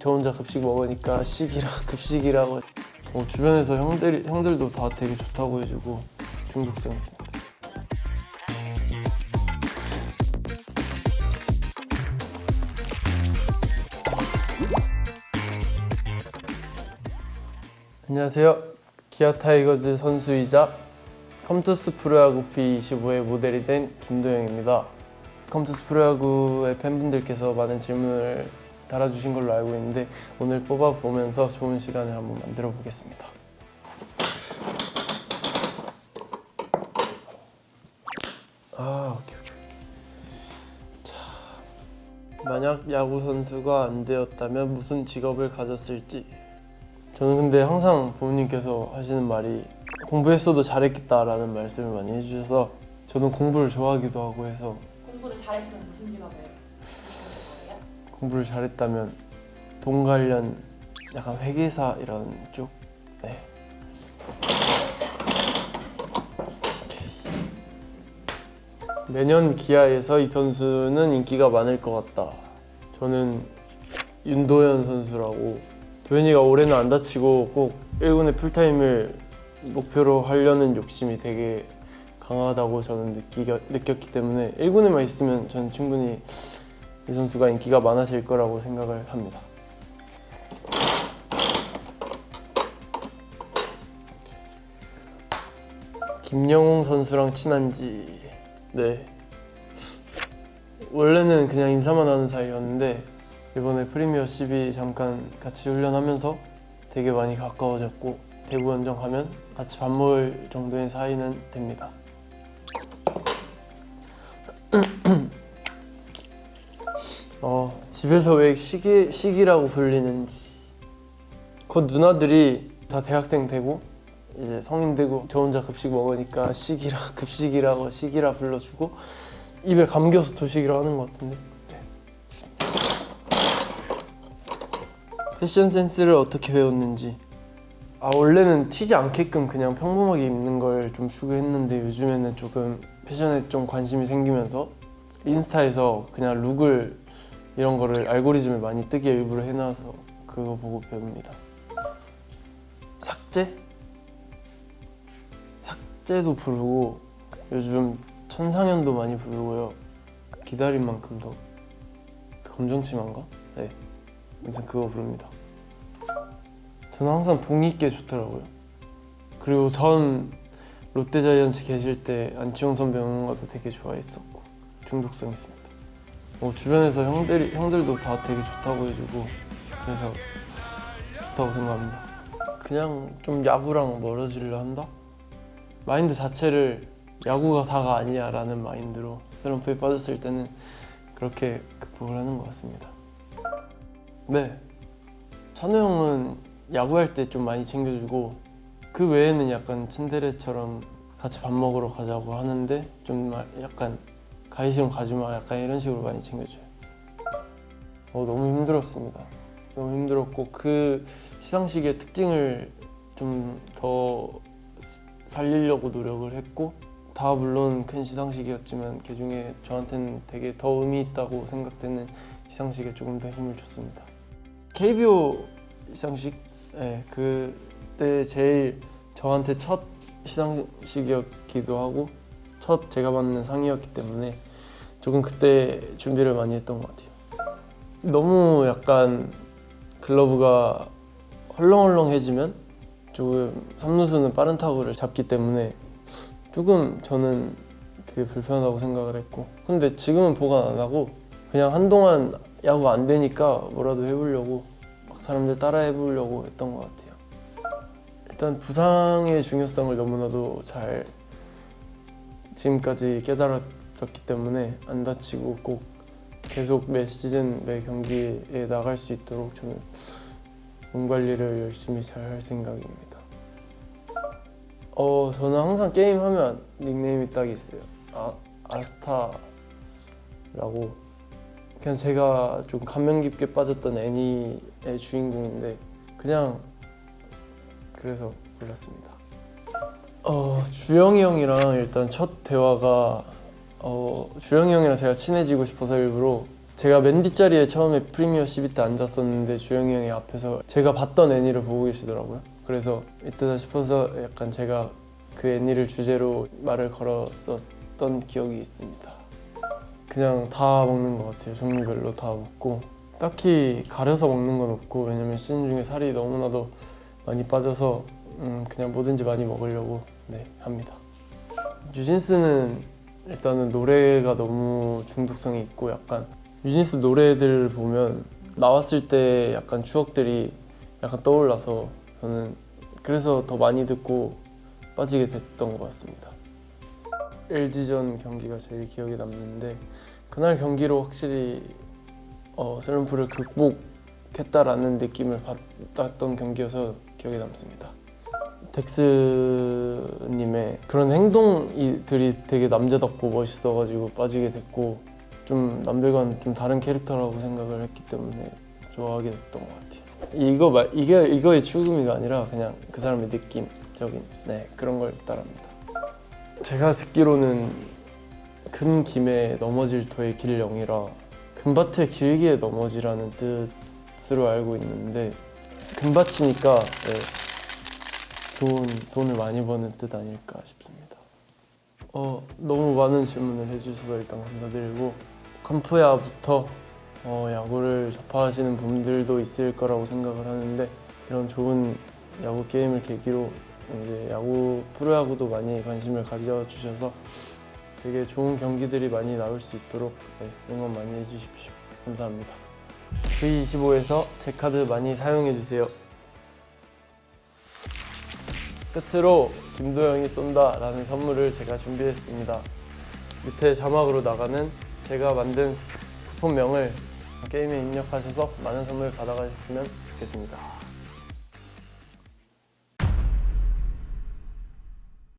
저 혼자 급식 먹으니까 식이라 급식이라고 어, 주변에서 형들이 형들도 다 되게 좋다고 해주고 중독성 있습니다. 안녕하세요. 기아 타이거즈 선수이자 컴투스 프로야구 P25의 모델이 된 김도영입니다. 컴투스 프로야구의 팬분들께서 많은 질문을 달아주신 걸로 알고 있는데 오늘 뽑아보면서 좋은 시간을 한번 만들어 보겠습니다. 아, 오케이, 만약 야구 선수가 안 되었다면 무슨 직업을 가졌을지. 저는 근데 항상 부모님께서 하시는 말이 공부했어도 잘했겠다라는 말씀을 많이 해주셔서 저는 공부를 좋아하기도 하고 해서 공부를 잘했으면 무슨 직업을? 공부를 잘했다면 돈 관련 약간 회계사 이런 쪽 네. 내년 기아에서 이 선수는 인기가 많을 것 같다. 저는 윤도현 선수라고 도현이가 올해는 안 다치고 꼭 1군의 풀타임을 목표로 하려는 욕심이 되게 강하다고 저는 느끼, 느꼈기 때문에 1군에만 있으면 저는 충분히 이 선수가 인기가 많아질 거라고 생각을 합니다. 김영웅 선수랑 친한지 네 원래는 그냥 인사만 하는 사이였는데 이번에 프리미어 12 잠깐 같이 훈련하면서 되게 많이 가까워졌고 대구 원정 가면 같이 밥 먹을 정도의 사이는 됩니다. 어, 집에서 왜 시기, 시기라고 불리는지. 곧 누나들이 다 대학생 되고 이제 성인 되고 저 혼자 급식 먹으니까 시기라 급식이라고 시기라 불러주고 입에 감겨서 도식이라 하는 것 같은데. 네. 패션 센스를 어떻게 배웠는지. 아 원래는 튀지 않게끔 그냥 평범하게 입는 걸 좀 추구했는데 요즘에는 조금 패션에 좀 관심이 생기면서 인스타에서 그냥 룩을 이런 거를 알고리즘에 많이 뜨게 일부러 해놔서 그거 보고 배웁니다. 삭제? 삭제도 부르고 요즘 천상연도 많이 부르고요. 기다린 만큼 더 검정치마인가? 네. 아무튼 그거 부릅니다. 저는 항상 동익게 좋더라고요. 그리고 전 롯데자이언츠 계실 때 안치홍 선배 응원가도 되게 좋아했었고 중독성 있습니다. 어, 주변에서 형들이 형들도 다 되게 좋다고 해주고 그래서 좋다고 생각합니다. 그냥 좀 야구랑 멀어지려 한다? 마인드 자체를 야구가 다가 아니야라는 마인드로 슬럼프에 빠졌을 때는 그렇게 극복을 하는 것 같습니다. 네, 찬호 형은 야구할 때 좀 많이 챙겨주고 그 외에는 약간 츤데레처럼 같이 밥 먹으러 가자고 하는데 좀 약간 가기 싫으면 가지 마 약간 이런 식으로 많이 챙겨줘요. 어, 너무 힘들었습니다. 너무 힘들었고 그 시상식의 특징을 좀 더 살리려고 노력을 했고 다 물론 큰 시상식이었지만 그 중에 저한테는 되게 더 의미 있다고 생각되는 시상식에 조금 더 힘을 줬습니다. KBO 시상식, 네, 그때 제일 저한테 첫 시상식이었기도 하고 첫 제가 받는 상이었기 때문에 조금 그때 준비를 많이 했던 것 같아요. 너무 약간 글러브가 헐렁헐렁해지면 조금 삼루수는 빠른 타구를 잡기 때문에 조금 저는 그게 불편하다고 생각을 했고 근데 지금은 보관 안 하고 그냥 한동안 야구가 안 되니까 뭐라도 해보려고 막 사람들 따라 해보려고 했던 것 같아요. 일단 부상의 중요성을 너무나도 잘 지금까지 깨달았기 때문에 안 다치고 꼭 계속 매 시즌 매 경기에 나갈 수 있도록 저는 몸 관리를 열심히 잘 할 생각입니다. 어 저는 항상 게임 하면 닉네임이 딱 있어요. 아 아스타라고 그냥 제가 좀 감명 깊게 빠졌던 애니의 주인공인데 그냥 그래서 골랐습니다. 어 주영이 형이랑 일단 첫 대화가 어 주영이 형이랑 제가 친해지고 싶어서 일부러 제가 맨 뒷자리에 처음에 프리미어 12때 앉았었는데 주영이 형이 앞에서 제가 봤던 애니를 보고 계시더라고요. 그래서 이때다 싶어서 약간 제가 그 애니를 주제로 말을 걸었었던 기억이 있습니다. 그냥 다 먹는 것 같아요. 종류별로 다 먹고 딱히 가려서 먹는 건 없고 왜냐면 시즌 중에 살이 너무나도 많이 빠져서 음, 그냥 뭐든지 많이 먹으려고 네 합니다. 뉴진스는 일단은 노래가 너무 중독성이 있고 약간 뉴진스 노래들 보면 나왔을 때 약간 추억들이 약간 떠올라서 저는 그래서 더 많이 듣고 빠지게 됐던 것 같습니다. LG전 경기가 제일 기억에 남는데 그날 경기로 확실히 어, 슬럼프를 극복했다라는 느낌을 받았던 경기여서 기억에 남습니다. 덱스님의 그런 행동들이 되게 남자답고 멋있어가지고 빠지게 됐고 좀 남들과는 좀 다른 캐릭터라고 생각을 했기 때문에 좋아하게 됐던 것 같아요. 이거 말 이게 이거의 추구미가 아니라 그냥 그 사람의 느낌적인 네 그런 걸 따릅니다. 제가 듣기로는 큰 김에 넘어질 터의 길령이라 금밭에 길게 넘어지라는 뜻으로 알고 있는데 금밭이니까 네, 좋은 돈을 많이 버는 뜻 아닐까 싶습니다. 어, 너무 많은 질문을 해주셔서 일단 감사드리고 캄프야부터 어, 야구를 접하시는 분들도 있을 거라고 생각을 하는데 이런 좋은 야구 게임을 계기로 이제 야구 프로야구도 많이 관심을 가져주셔서 되게 좋은 경기들이 많이 나올 수 있도록 네, 응원 많이 해주십시오. 감사합니다. V25에서 제 카드 많이 사용해 주세요. 끝으로 김도영이 쏜다라는 선물을 제가 준비했습니다. 밑에 자막으로 나가는 제가 만든 쿠폰명을 게임에 입력하셔서 많은 선물 받아가셨으면 좋겠습니다.